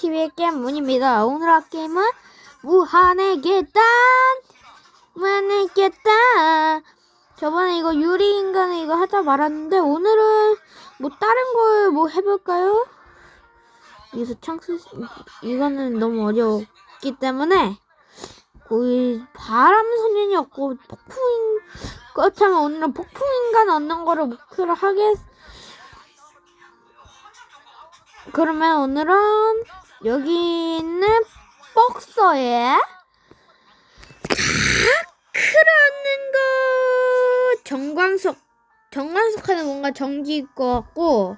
TV의 게임 문입니다. 오늘 할 게임은 무한의 계단! 무한의 계단! 저번에 이거 유리 인간을 이거 하다 말았는데, 오늘은 뭐 다른 걸 뭐 해볼까요? 여기서 창스, 이거는 너무 어려웠기 때문에, 거의 바람 소년이 없고, 폭풍인, 그렇다면 오늘은 폭풍 인간 얻는 거를 목표로 하겠, 그러면 오늘은 여기 있는 박스에 다크를 얻는 거. 정광석 정광석 하는 뭔가 정지 있고 같고.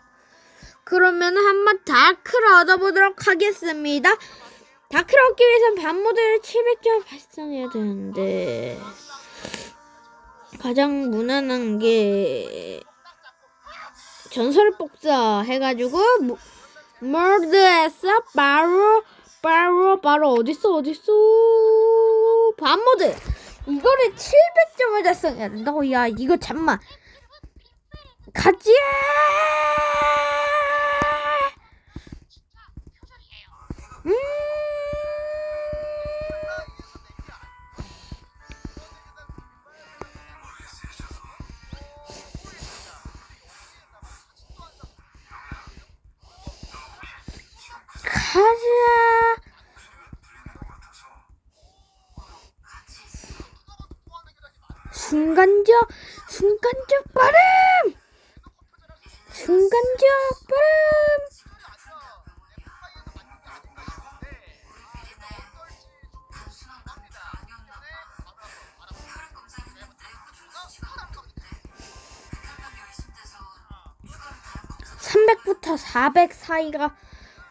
그러면 한번 다크를 얻어보도록 하겠습니다. 다크를 얻기 위해선 반모드를 700점 발송해야 되는데. 가장 무난한 게 전설 복사 해가지고 뭐, 머드에서 바로 바로 바로 어딨어 어딨어? 반모드. 이거를 700점을 달성해야 된다고? 야 이거 잠만. 가지! 음 순간적 순간적 빠름 순간적 빠름 (300부터 400) 사이가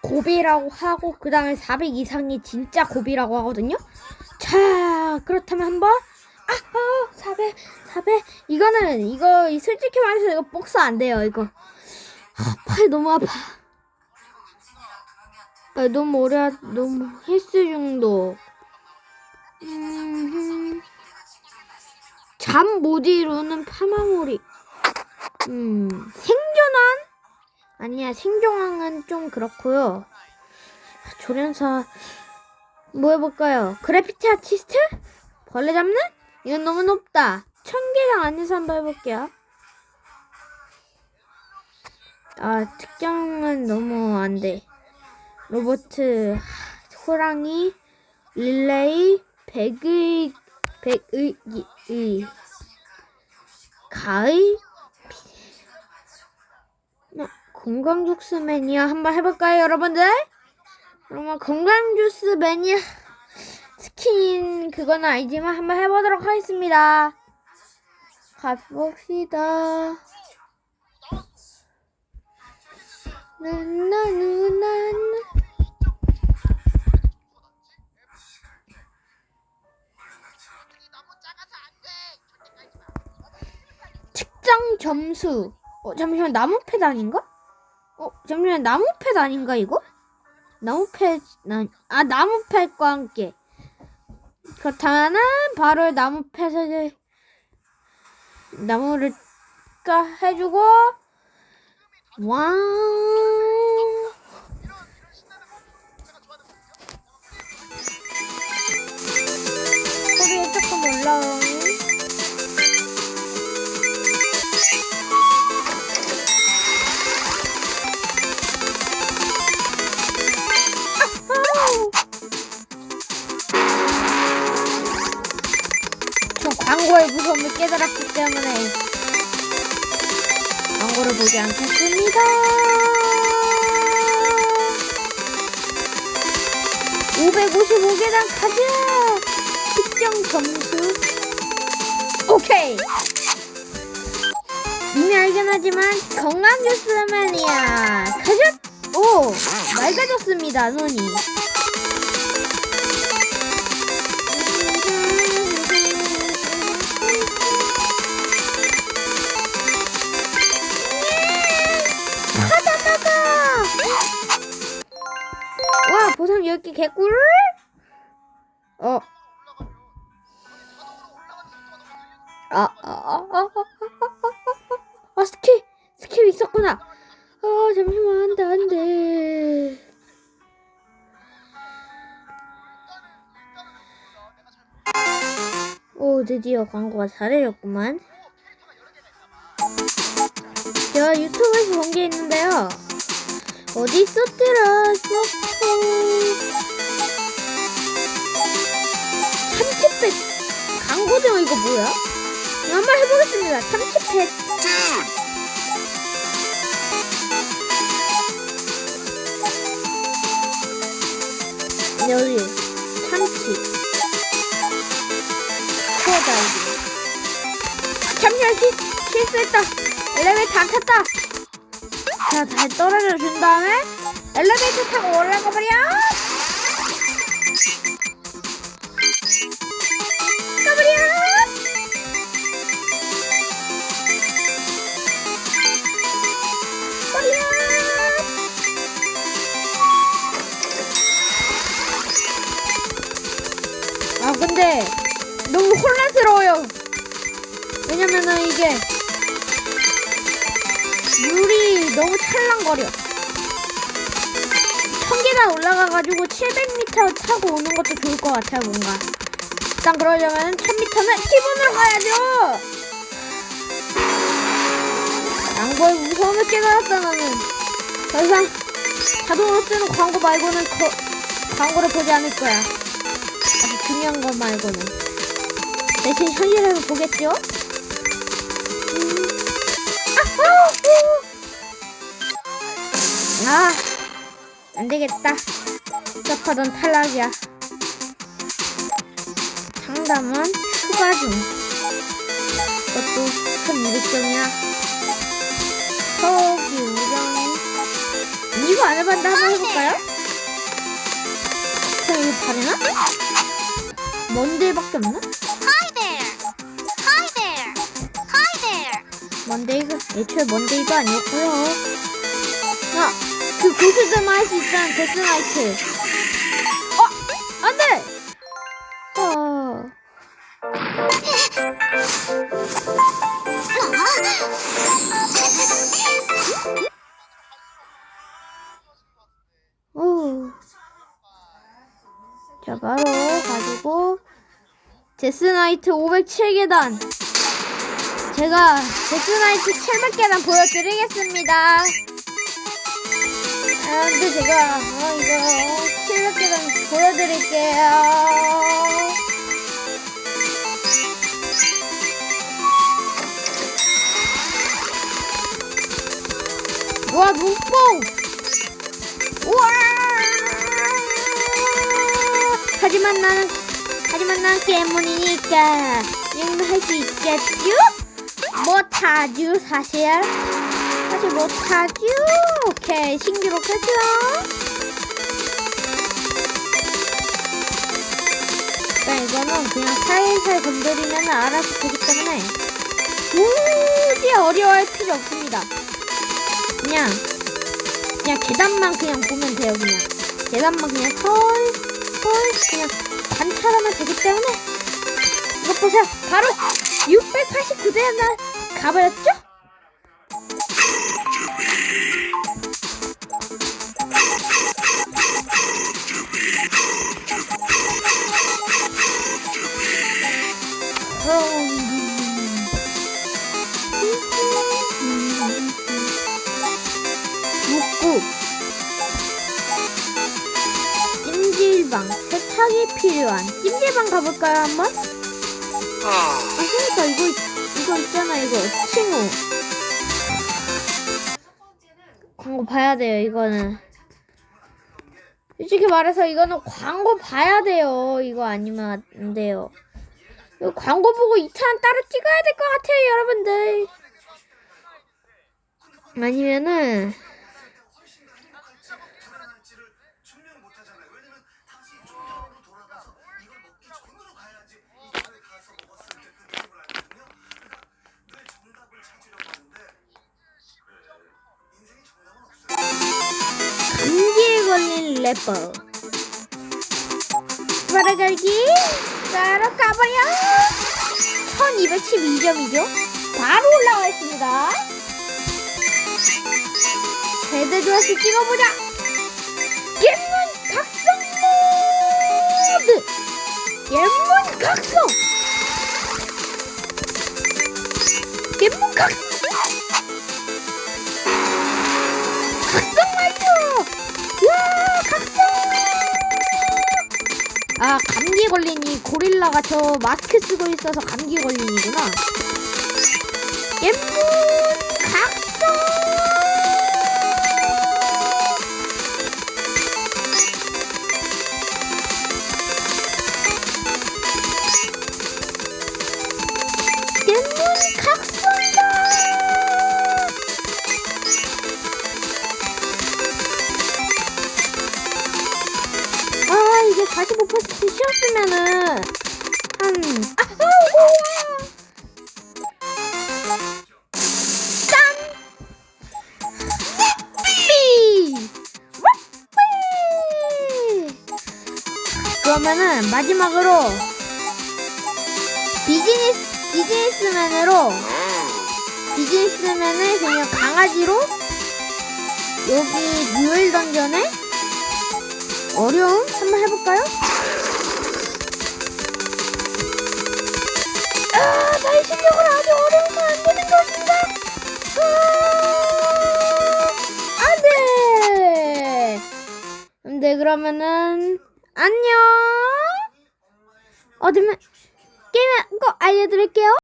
고비라고 하고 그 다음에 400 이상이 진짜 고비라고 하거든요. 자 그렇다면 한번 400, 400 이거는 이거 솔직히 말해서 이거 복스 안 돼요 이거. 아, 팔 너무 아파. 아, 너무 오래 하- 너무 헬스 중독. 음, 잠 못 이루는 파마몰이. 음 생존한 아니야 생존왕은 좀 그렇고요. 조련사 뭐 해볼까요? 그래피티 아티스트? 벌레 잡는? 이건 너무 높다. 천 개당 안에서 한번 해볼게요. 아 특정은 너무 안 돼. 로보트, 호랑이, 릴레이, 백의, 백의, 의, 가의, 어, 건강 주스 매니아 한번 해볼까요, 여러분들? 그러면 건강 주스 매니아 스킨 그건 아니지만 한번 해보도록 하겠습니다. 가봅시다. 나나누나 측정 점수. 어 잠시만 나무 패드 아닌가? 어 잠시만 나무 패드 아닌가 이거? 나무 패드 아 나무 패드과 함께 그렇다면은 바로 나무패드를 나무를 까 해주고 와소 광고의 무서움을 깨달았기 때문에 광고를 보지 않겠습니다. 555계단 가자! 특정 점수. 오케이! 이미 알긴 하지만 건강 매니아 가자! 오! 맑아졌습니다, 눈이. 보상 10개 개꿀? 어. 아, 아, 아, 아, 아, 아, 스킬, 스킬 있었구나. 아, 잠시만, 안 돼, 안 돼. 오, 드디어 광고가 잘해졌구만. 제가 유튜브에서 본 게 있는데요. 어디 있었더라? 서포. 참치팩. 광고죠, 이거 뭐야? 한번 해보겠습니다. 참치팩. Dude, 여기 참치 잠시만 실, 실수했다 엘리베이터 안 탔다 자 잘 떨어져 준 다음에 엘리베이터 타고 올라가 버려. 아 근데 너무 혼란스러워요. 왜냐면은 이게 물이 너무 찰랑거려. 천 계단 올라가가지고 700m 타고 오는 것도 좋을 것 같아요 뭔가. 일단 그러려면 1000m는 기본으로 가야죠. 양보의 무서움을 깨달았다 나는. 더 이상 자동으로 뜨는 광고 말고는 거, 광고를 보지 않을 거야. 아주 중요한 것 말고는 대신 현실에서 보겠죠? 음. 아, 아, 안 되겠다. 접하던 탈락이야. 상담은 추가 중. 그것도 큰 이득점이야. 서기 우정. 이거 안 해봤는데 한번 해볼까요? 그럼 이거 다르나? 먼데이밖에 없나? Hi there! Hi there! Hi there! 먼데이가 애초에 먼데이도 아니었고요. 아, 그 고수들만 할 수 있다는 데스나이트. 어, 안 돼! 어. 오. 자, 바로 가지고 데스나이트 507계단. 제가 데스나이트 700계단 보여드리겠습니다. 아, 근데 제가 어, 이거 700계단 보여드릴게요. 와 눈뽕! 우와! 하지만 나는 하지만 난 깨문이니까 이건 할수 있겠죠? 못하죠 사실 사실 못하죠? 오케이 신기록 했죠 그러니까 이거는 그냥 살살 건드리면 알아서 되기 때문에 굳이 어려워할 필요 없습니다. 그냥 그냥 계단만 그냥 보면 돼요 그냥. 계단만 그냥 설설 그냥 관찰하면 되기 때문에. 이것 보세요. 바로 689대나? 가버렸죠? 세탁이 필요한 찜질방 가볼까요 한번? ah, 아 그러니까 이거 있- 이거 있잖아 이거. 칭호. 광고 봐야 돼요 이거는. 솔직히 말해서 이거는 광고 봐야 돼요 이거 아니면 안 돼요. 이거 광고 보고 2탄 따로 찍어야 될 것 같아요 여러분들. 아니면은 이 레버 따라가기? 따라가봐요. 1212점이죠? 바로 올라와 있습니다. 세대 조회수 찍어보자. 겟문 각성 모드! 겟문 각성! 겟문 각성 이 고릴라가 저 마스크 쓰고 있어서 감기 걸린이구나. 예쁜 각 그러면은 마지막으로 비즈니스 비즈니스맨으로 비즈니스맨을 그냥 강아지로 여기 뮤일 던전에 어려움 한번 해볼까요? 아, 나의 실력을 아주 어려우면 안 되는 것인가? 아, 안 돼! 근데 그러면은, 안녕! 어디면, 게임 꼭 알려드릴게요.